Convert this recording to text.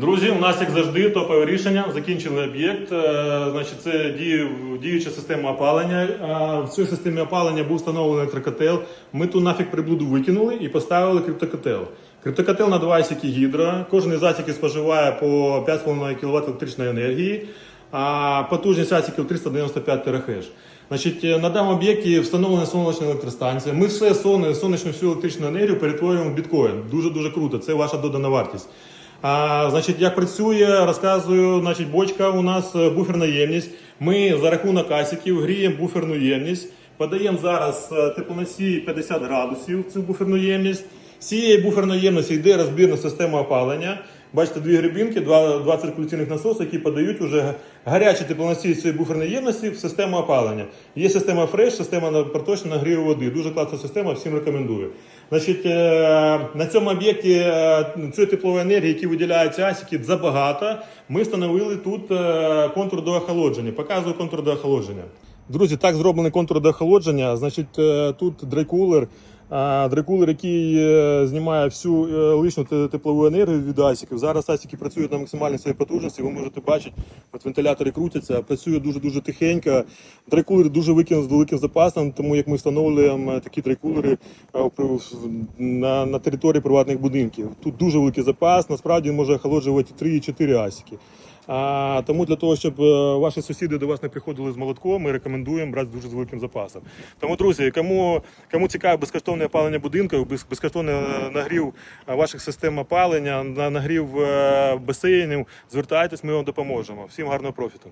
Друзі, у нас як завжди топове рішення. Закінчили об'єкт. Е, Значить, це діюча система опалення. Е, В цій системі опалення був встановлений електрокотел. Ми ту нафіг приблуду викинули і поставили криптокотел. Криптокотел на два ісіки гідро. Кожен із асіків споживає по 5,5 кВт електричної енергії, а потужність асіків 395 терахеш. Значить, е, на даному об'єкті встановлена сонячна електростанція. Ми все сонячну всю електричну енергію перетворюємо в біткоін. Дуже дуже круто. Це ваша додана вартість. А, значить, як працює, розказую, значить, бочка у нас е, буферна ємність. Ми за рахунок асіків гріємо буферну ємність. Подаємо зараз е, теплоносій 50 градусів цю буферну ємність. Цієї буферної ємності йде розбірна система опалення. Бачите, дві грибінки, два, два циркуляційних насоси, які подають уже гарячі теплоносії цієї буферної ємності в систему опалення. Є система Fresh, система проточного нагріву води. Дуже класна система, всім рекомендую. Значить, е, на цьому об'єкті е, цієї теплової енергії, які виділяються асіки, забагато. Ми встановили тут е, контур до охолодження. Показую контур до охолодження. Друзі, так зроблений контур до охолодження. Значить, тут драйкулер. А, Драйкулер, який е, знімає всю е, лишню теплову енергію від асіків. Зараз асіки працюють на максимальній своїй потужності. Ви можете бачити, от вентилятори крутяться, працює дуже дуже тихенько. Драйкулер дуже викинув з великим запасом, тому як ми встановлюємо е, такі в- на, на території приватних будинків. Тут дуже великий запас. Насправді він може охолоджувати 3-4 асіки. А, тому для того, щоб е, ваші сусіди до вас не приходили з молотком, ми рекомендуємо брати дуже з великим запасом. Тому, друзі, кому, кому цікаве безкоштовне опалення будинку, без- безкоштовний нагрів е, ваших систем опалення, на- нагрів е, басейнів, звертайтесь, ми вам допоможемо. Всім гарного профіту.